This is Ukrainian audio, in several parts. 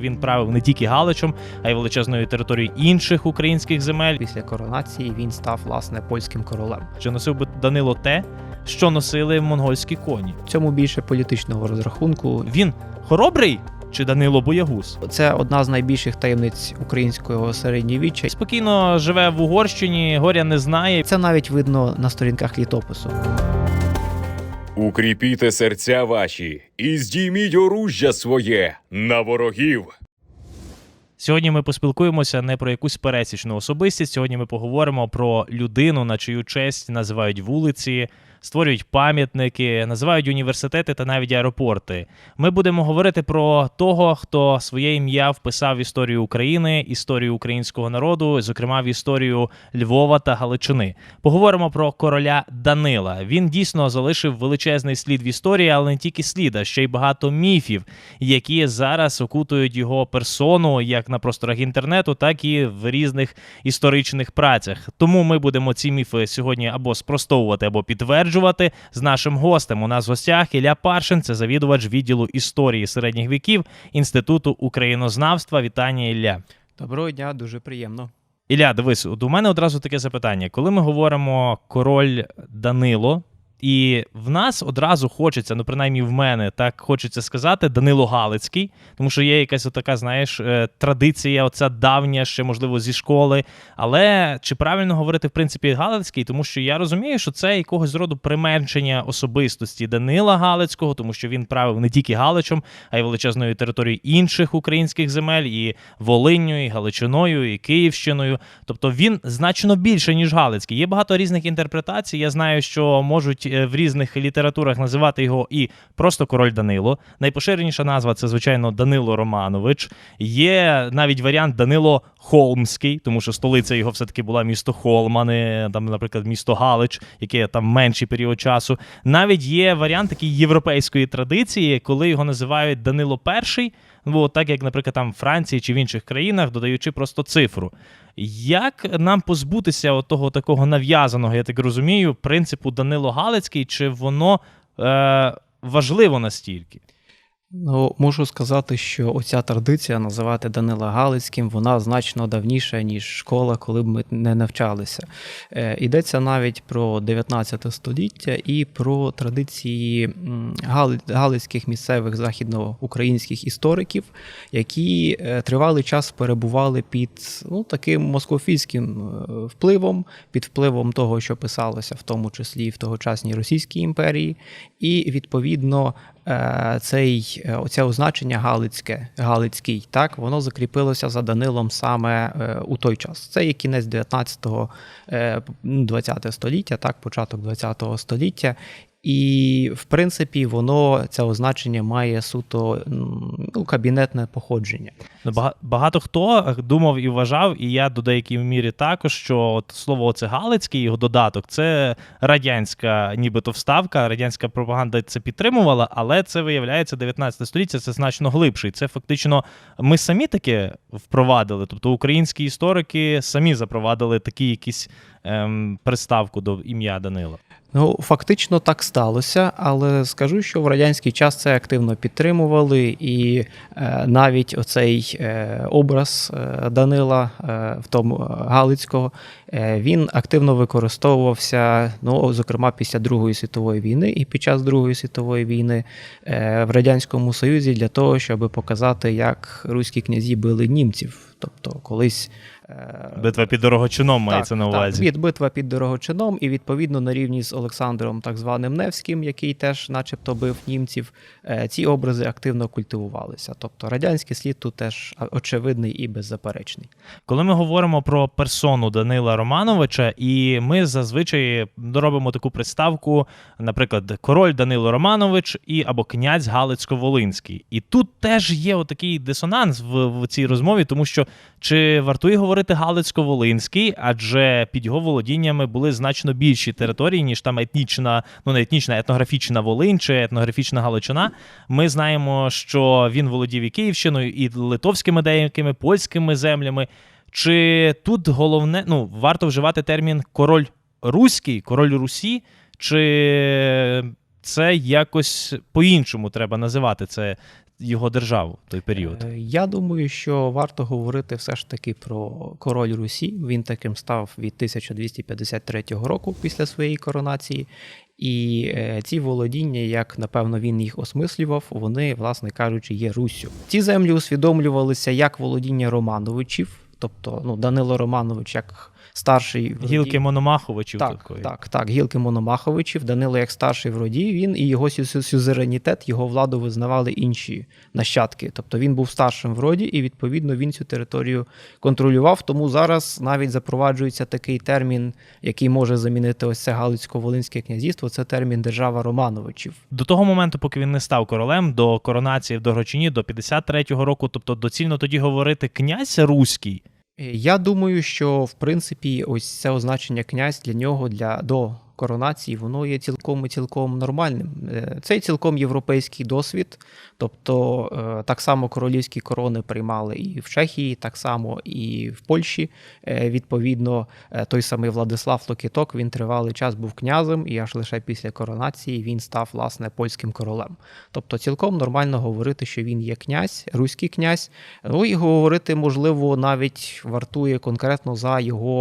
Він правив не тільки Галичем, а й величезною територією інших українських земель. Після коронації він став власне польським королем. Чи носив би Данило те, що носили монгольські коні? В цьому більше політичного розрахунку. Він хоробрий чи Данило боягуз? Це одна з найбільших таємниць українського середньовіччя. Спокійно живе в Угорщині, горя не знає. Це навіть видно на сторінках літопису. Укріпіте серця ваші і здійміть оружжя своє на ворогів. Сьогодні ми поспілкуємося не про якусь пересічну особистість. Сьогодні ми поговоримо про людину, на чию честь називають вулиці, створюють пам'ятники, називають університети та навіть аеропорти. Ми будемо говорити про того, хто своє ім'я вписав в історію України, історію українського народу, зокрема в історію Львова та Галичини. Поговоримо про короля Данила. Він дійсно залишив величезний слід в історії, але не тільки слід, а ще й багато міфів, які зараз окутують його персону як на просторах інтернету, так і в різних історичних працях. Тому ми будемо ці міфи сьогодні або спростовувати, або підтверджувати з нашим гостем. У нас в гостях Ілля Паршин, це завідувач відділу історії середніх віків Інституту українознавства. Вітання Ілля. Доброго дня, дуже приємно. Ілля, дивись, от у мене одразу таке запитання. Коли ми говоримо король Данило, і в нас одразу хочеться, ну принаймні в мене так хочеться сказати, Данило Галицький, тому що є якась така, знаєш, е, традиція, оця давня, ще можливо зі школи. Але чи правильно говорити в принципі Галицький? Тому що я розумію, що це якогось роду применшення особистості Данила Галицького, тому що він правив не тільки Галичем, а й величезною територією інших українських земель, і Волинню, і Галичиною, і Київщиною. Тобто він значно більше, ніж Галицький. Є багато різних інтерпретацій. Я знаю, що можуть в різних літературах називати його і просто король Данило. Найпоширеніша назва це, звичайно, Данило Романович. Є навіть варіант Данило Холмський, тому що столиця його все-таки була місто Холм, там, наприклад, місто Галич, яке там менший період часу. Навіть є варіант такий європейської традиції, коли його називають Данило І, ну, так як, наприклад, там в Франції чи в інших країнах, додаючи просто цифру. Як нам позбутися от того такого нав'язаного, я так розумію, принципу Данило Галицький, чи воно е, важливо настільки? Ну, можу сказати, що оця традиція називати Данила Галицьким, вона значно давніша, ніж школа, коли б ми не навчалися. Е, йдеться навіть про 19 століття і про традиції галицьких місцевих західноукраїнських істориків, які е, тривалий час перебували під ну, таким москофільським е, впливом, під впливом того, що писалося в тому числі в тогочасній Російській імперії, і відповідно цей, е, оце означення Галицьке, Галицький, так, воно закріпилося за Данилом саме е, у той час. Це є кінець 19-го, е, ну, 20 століття, так, початок 20 століття. І, в принципі, воно це означення має суто ну, кабінетне походження. Ну, Багато хто думав і вважав, і я до деякій мірі також, що от слово оце Галицький, його додаток, це радянська нібито вставка, радянська пропаганда це підтримувала, але це виявляється 19 століття, це значно глибше. І це фактично ми самі таке впровадили. Тобто українські історики самі запровадили такі якісь ем, приставку до ім'я Данила. Ну, фактично так сталося, але скажу, що в радянський час це активно підтримували, і е, навіть оцей е, образ е, Данила, е, в тому е, Галицького, е, він активно використовувався, ну, зокрема, після Другої світової війни і під час Другої світової війни е, в Радянському Союзі для того, щоб показати, як руські князі били німців. Тобто, колись. Е, Битва під дорогочином мається на увазі. Так, битва під Дорогочином, і відповідно на рівні з Олександром, так званим Невським, який теж, начебто, бив німців, е, ці образи активно культивувалися. Тобто радянський слід тут теж очевидний і беззаперечний. Коли ми говоримо про персону Данила Романовича, і ми зазвичай робимо таку приставку, наприклад, король Данило Романович і або князь Галицько-Волинський. І тут теж є отакий дисонанс в, в цій розмові, тому що чи вартує говорити Галицько-Волинський, адже під його володіннями були значно більші території, ніж там етнічна, ну не етнічна, етнографічна Волинь чи етнографічна Галичина. Ми знаємо, що він володів і Київщиною, і литовськими деякими польськими землями. Чи тут головне, ну, варто вживати термін король руський, король Русі, чи це якось по-іншому треба називати це його державу в той період? Е, Я думаю, що варто говорити все ж таки про король Русі. Він таким став від 1253 року після своєї коронації. І е, ці володіння, як напевно він їх осмислював, вони, власне кажучи, є Руссю. Ці землі усвідомлювалися як володіння Романовичів, тобто ну, Данило Романович як старший в роді- Гілки Мономаховичів так, такої. так, так, гілки Мономаховичів, Данило як старший в роді, він і його сю- сю- сюзеренітет, його владу визнавали інші нащадки. Тобто він був старшим в роді, і відповідно він цю територію контролював. Тому зараз навіть запроваджується такий термін, який може замінити ось це Галицько-Волинське князівство. Це термін держава Романовичів. До того моменту, поки він не став королем, до коронації в Дорогочині, до 53-го року, тобто доцільно тоді говорити князь руський. Я думаю, що в принципі ось це означення князь для нього для до коронації воно є цілком і цілком нормальним. Е, Це цілком європейський досвід. Тобто е, так само королівські корони приймали і в Чехії, так само і в Польщі. Е, Відповідно, той самий Владислав Локіток він тривалий час був князем, і аж лише після коронації він став власне польським королем. Тобто, цілком нормально говорити, що він є князь, руський князь. Ну і говорити, можливо, навіть вартує конкретно за його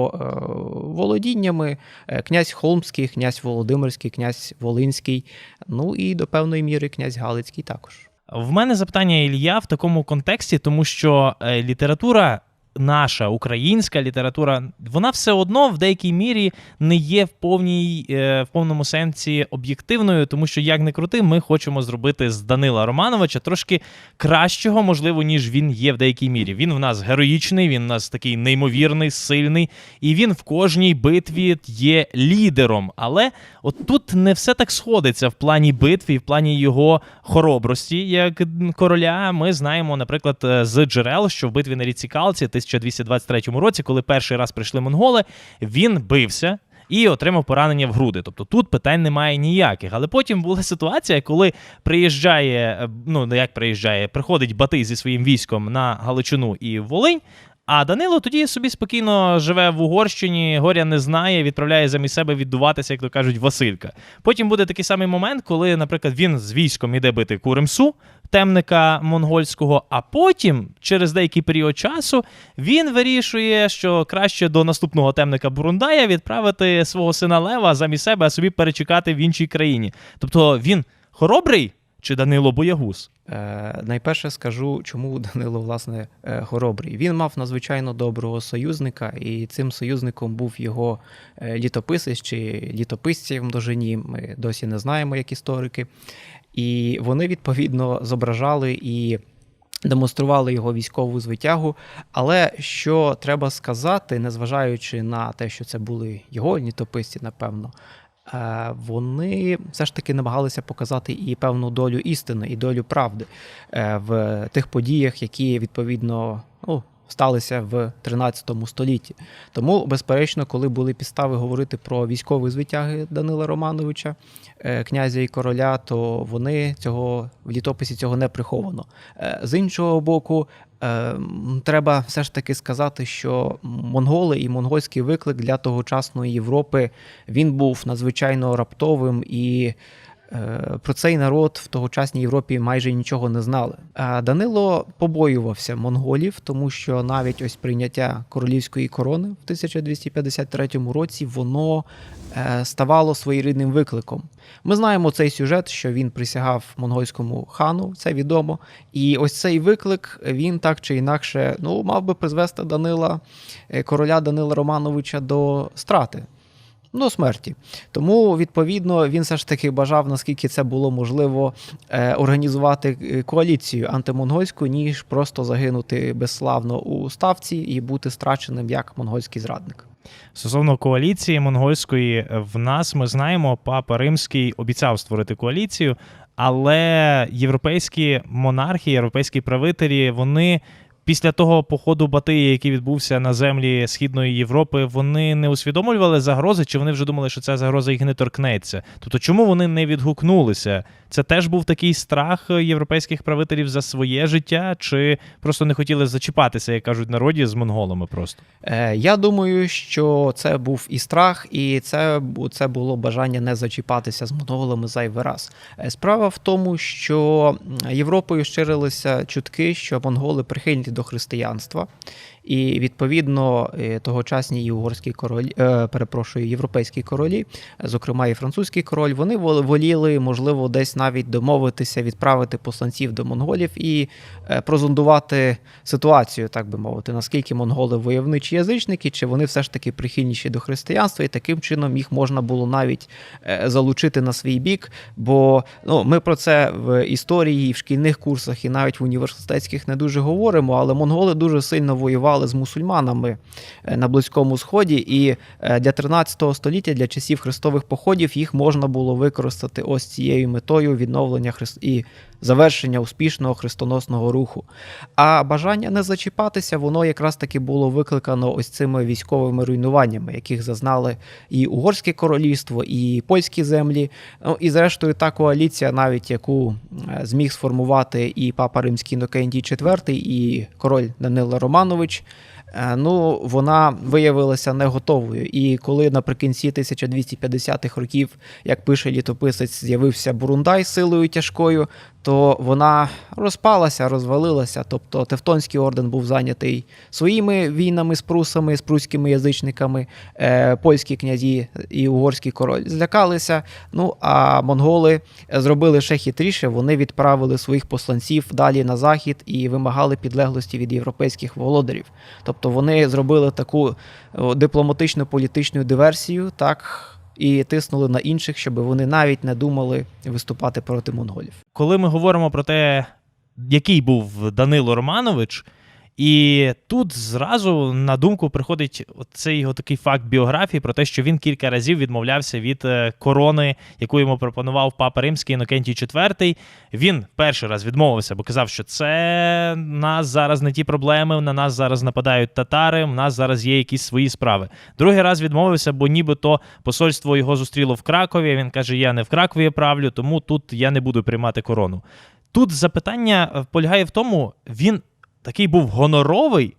володіннями. Князь Холмський, князь Володимирський, князь Волинський, ну і до певної міри князь Галицький також. В мене запитання Ілля в такому контексті, тому що е, література. Наша українська література, вона все одно в деякій мірі не є в повній е, в повному сенсі об'єктивною, тому що як не крути, ми хочемо зробити з Данила Романовича трошки кращого, можливо, ніж він є в деякій мірі. Він в нас героїчний, він в нас такий неймовірний, сильний, і він в кожній битві є лідером. Але от тут не все так сходиться в плані битві, в плані його хоробрості, як короля. Ми знаємо, наприклад, е, з джерел, що в битві на ріці Калці, 1223 році, коли перший раз прийшли монголи, він бився. І отримав поранення в груди. Тобто тут питань немає ніяких. Але потім була ситуація, коли приїжджає, е, ну не як приїжджає, приходить Батий зі своїм військом на Галичину і Волинь. А Данило тоді собі спокійно живе в Угорщині, горя не знає, відправляє замість себе віддуватися, як то кажуть, Василька. Потім буде такий самий момент, коли, наприклад, він з військом іде бити Куремсу, темника монгольського, а потім, через деякий період часу, він вирішує, що краще до наступного темника Бурундая відправити свого сина Лева замість себе, а собі перечекати в іншій країні. Тобто він хоробрий чи Данило Боягуз? Е, найперше скажу, чому Данило власне е, хоробрий. Він мав надзвичайно доброго союзника, і цим союзником був його е, літописець чи літописці в множині. Ми досі не знаємо, як історики. І вони відповідно зображали і. Демонстрували його військову звитягу, але що треба сказати, незважаючи на те, що це були його літописці, напевно, е, вони все ж таки намагалися показати і певну долю істини, і долю правди е, в тих подіях, які відповідно сталися в 13 столітті. Тому, безперечно, коли були підстави говорити про військові звитяги Данила Романовича, е, князя і короля, то вони цього в літописі цього не приховано. Е, З іншого боку, е, треба все ж таки сказати, що монголи і монгольський виклик для тогочасної Європи він був надзвичайно раптовим і. Е, Про цей народ в тогочасній Європі майже нічого не знали. Данило побоювався монголів, тому що навіть ось прийняття королівської корони в 1253 році воно е, ставало своєрідним викликом. Ми знаємо цей сюжет, що він присягав монгольському хану, це відомо. І ось цей виклик він так чи інакше ну, мав би призвести Данила, е, короля Данила Романовича до страти. До смерті. Тому, відповідно, він все ж таки бажав, наскільки це було можливо, е, організувати е, коаліцію антимонгольську, ніж просто загинути безславно у ставці і бути страченим як монгольський зрадник. Стосовно коаліції монгольської, в нас ми знаємо, папа Римський обіцяв створити коаліцію, але європейські монархи, європейські правителі, вони після того походу Батия, який відбувся на землі Східної Європи, вони не усвідомлювали загрози, чи вони вже думали, що ця загроза їх не торкнеться? Тобто, чому вони не відгукнулися? Це теж був такий страх європейських правителів за своє життя, чи просто не хотіли зачіпатися, як кажуть народі, з монголами просто? Е, Я думаю, що це був і страх, і це, це було бажання не зачіпатися з монголами зайвий раз. Е, Справа в тому, що Європою ширилися чутки, що монголи прихильні до християнства. І відповідно е, тогочасні і угорські королі, е, перепрошую, європейські королі, зокрема і французький король, вони вол- воліли, можливо, десь навіть домовитися, відправити посланців до монголів і е, прозондувати ситуацію, так би мовити, наскільки монголи войовничі язичники, чи вони все ж таки прихильніші до християнства, і таким чином їх можна було навіть залучити на свій бік. Бо ну, ми про це в історії, в шкільних курсах, і навіть в університетських не дуже говоримо, але монголи дуже сильно воювали з мусульманами е, на Близькому Сході, і е, для 13 століття, для часів хрестових походів, їх можна було використати ось цією метою відновлення і завершення успішного хрестоносного руху. А бажання не зачіпатися, воно якраз таки було викликано ось цими військовими руйнуваннями, яких зазнали і Угорське королівство, і польські землі. Ну і зрештою, та коаліція, навіть яку е, зміг сформувати і папа Римський Інокентій IV, і король Данило Романович. Е, Ну, вона виявилася не готовою. І коли наприкінці 1250-х років, як пише літописець, з'явився Бурундай силою тяжкою, то вона розпалася, розвалилася. Тобто Тевтонський орден був зайнятий своїми війнами з прусами, з пруськими язичниками, е, польські князі і угорський король злякалися. Ну а монголи зробили ще хитріше. Вони відправили своїх посланців далі на захід і вимагали підлеглості від європейських володарів. Тобто вони зробили таку о, дипломатичну політичну диверсію, так. І тиснули на інших, щоб вони навіть не думали виступати проти монголів. коли ми говоримо про те, який був Данило Романович, і тут зразу на думку приходить цей його такий факт біографії про те, що він кілька разів відмовлявся від е, корони, яку йому пропонував папа Римський Інокентій IV. Він перший раз відмовився, бо казав, що це нас зараз не ті проблеми, на нас зараз нападають татари, в нас зараз є якісь свої справи. Другий раз відмовився, бо нібито посольство його зустріло в Кракові. Він каже: Я не в Кракові правлю, тому тут я не буду приймати корону. Тут запитання е, полягає в тому, він такий був гоноровий,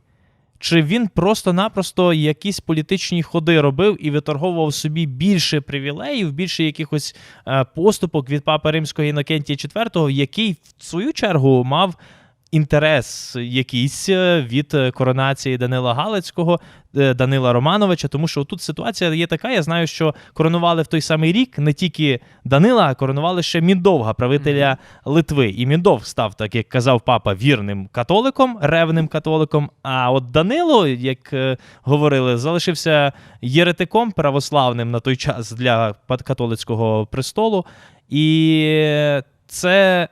чи він просто-напросто якісь політичні ходи робив і виторговував собі більше привілеїв, більше якихось е, поступок від папи римського Інокентія IV, який в свою чергу мав інтерес якийсь е, від е, коронації Данила Галицького, е, Данила Романовича, тому що тут ситуація є така. Я знаю, що коронували в той самий рік не тільки Данила, а коронували ще Міндовга, правителя Литви. І Міндовг став, так як казав папа, вірним католиком, ревним католиком. А от Данило, як говорили, залишився єретиком православним на той час для католицького престолу. І це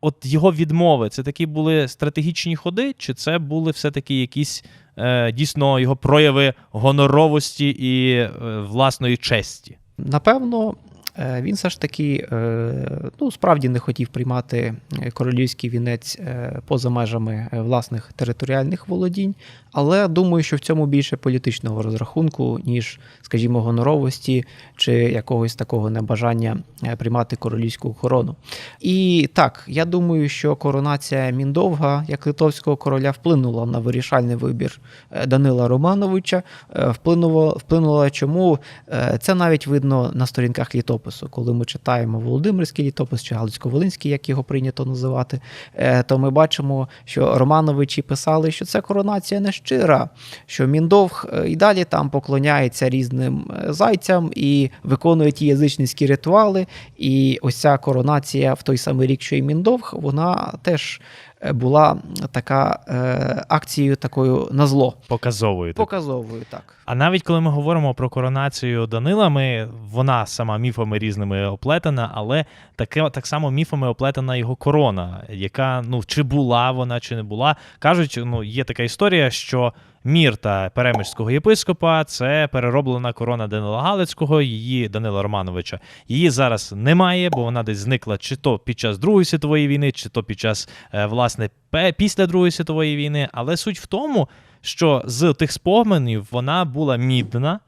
от його відмови, це такі були стратегічні ходи, чи це були все-таки якісь е, дійсно його прояви гоноровості і е, власної честі? Напевно, він все ж таки е, ну, справді не хотів приймати е, королівський вінець е, поза межами е, власних територіальних володінь, але думаю, що в цьому більше політичного розрахунку, ніж, скажімо, гоноровості чи якогось такого небажання е, приймати королівську корону. І так, я думаю, що коронація Міндовга як литовського короля вплинула на вирішальний вибір е, Данила Романовича. Е, Вплинула, вплинула чому? Е, Це навіть видно на сторінках літопису. Коли ми читаємо Володимирський літопис чи Галицько-Волинський, як його прийнято називати, е, то ми бачимо, що Романовичі писали, що це коронація не щира, що Міндовг е, і далі там поклоняється різним е, зайцям і виконує ті язичницькі ритуали. І ось ця коронація в той самий рік, що і Міндовг, вона теж була така е, акцією такою на зло. Показовою. так. Показовою, так. А навіть коли ми говоримо про коронацію Данила, ми, вона сама міфами різними оплетена, але таке, так само міфами оплетена його корона, яка ну чи була вона, чи не була. Кажуть, ну є така історія, що Мірта перемирського єпископа це перероблена корона Данила Галицького, її Данила Романовича. Її зараз немає, бо вона десь зникла чи то під час Другої світової війни, чи то під час е, власне після Другої світової війни. Але суть в тому, що з тих споменів вона була мідна.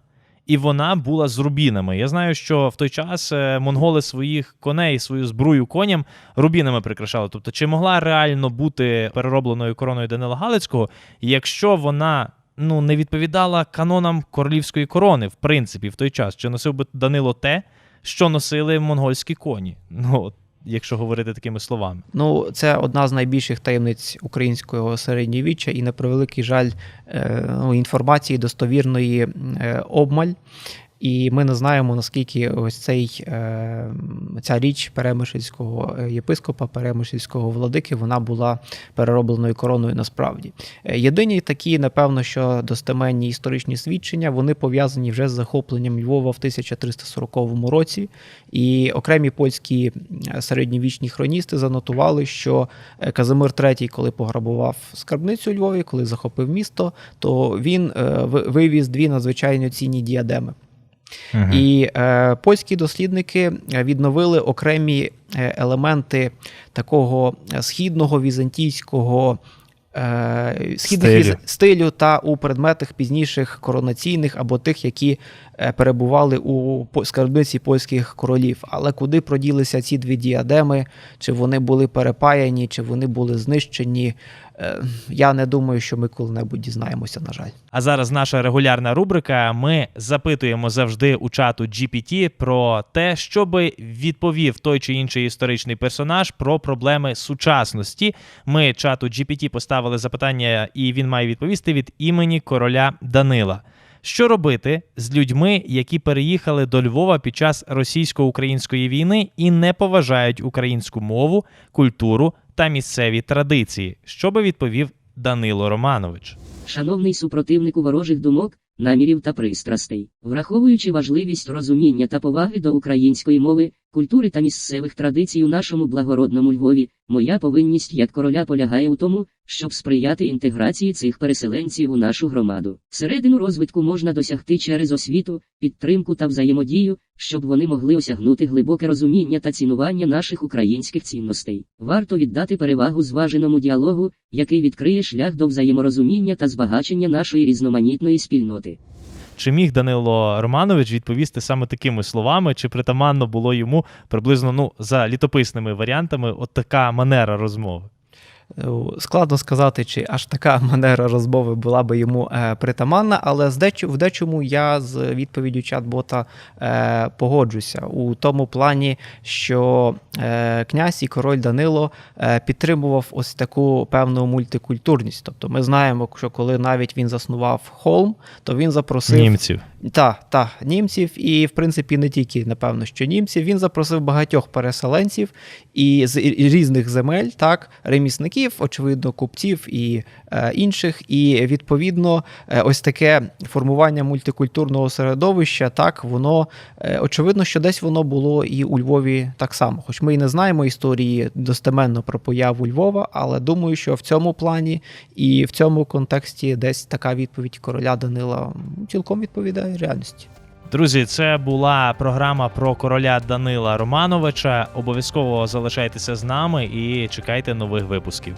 І вона була з рубінами. Я знаю, що в той час е, монголи своїх коней, свою збрую коням рубінами прикрашали. Тобто, чи могла реально бути переробленою короною Данила Галицького, якщо вона ну не відповідала канонам королівської корони, в принципі, в той час, чи носив би Данило те, що носили монгольські коні? Ну, якщо говорити такими словами. Ну, це одна з найбільших таємниць українського середньовіччя, і на превеликий жаль, е, ну, інформації достовірної е, обмаль. І ми не знаємо, наскільки ось цей, е, ця річ перемишльського е, єпископа, перемишльського владики, вона була переробленою короною насправді. Е, Єдині такі, напевно, що достеменні історичні свідчення, вони пов'язані вже з захопленням Львова в 1340 році. І окремі польські середньовічні хроністи занотували, що Казимир III, коли пограбував скарбницю Львові, коли захопив місто, то він вивіз дві надзвичайно цінні діадеми. І е, польські дослідники е, відновили окремі е, елементи такого е, східного візантійського. Е, східних Стилю. стилю. стилю та у предметах пізніших коронаційних або тих, які перебували у скарбниці польських королів. Але куди проділися ці дві діадеми? Чи вони були перепаяні, чи вони були знищені? Е, я не думаю, що ми коли-небудь дізнаємося, на жаль. А зараз наша регулярна рубрика. Ми запитуємо завжди у чату GPT про те, щоб відповів той чи інший історичний персонаж про проблеми сучасності. Ми чату GPT поставили запитання, і він має відповісти від імені короля Данила. Що робити з людьми, які переїхали до Львова під час російсько-української війни і не поважають українську мову, культуру та місцеві традиції? Що би відповів Данило Романович? Шановний супротивнику ворожих думок, намірів та пристрастей, враховуючи важливість розуміння та поваги до української мови, культури та місцевих традицій у нашому благородному Львові, моя повинність як короля полягає у тому, щоб сприяти інтеграції цих переселенців у нашу громаду. Середину розвитку можна досягти через освіту, підтримку та взаємодію, щоб вони могли осягнути глибоке розуміння та цінування наших українських цінностей. Варто віддати перевагу зваженому діалогу, який відкриє шлях до взаєморозуміння та збагачення нашої різноманітної спільноти. Чи міг Данило Романович відповісти саме такими словами, чи притаманно було йому приблизно ну за літописними варіантами от така манера розмови? Е, Складно сказати, чи аж така манера розмови була би йому е, притаманна, але в дечому я з відповіддю чат-бота е, погоджуся у тому плані, що князь і король Данило підтримував ось таку певну мультикультурність. Тобто ми знаємо, що коли навіть він заснував холм, то він запросив Німців. та, та, німців, і в принципі не тільки, напевно, що німців. Він запросив багатьох переселенців і з різних земель, так, ремісників, очевидно, купців і е, інших. І відповідно, е, ось таке формування мультикультурного середовища, так, воно е, очевидно, що десь воно було і у Львові так само. Хоч ми і не знаємо історії достеменно про появу Львова, але думаю, що в цьому плані і в цьому контексті десь така відповідь короля Данила цілком відповідає реальності. Друзі, це була програма про короля Данила Романовича. Обов'язково залишайтеся з нами і чекайте нових випусків.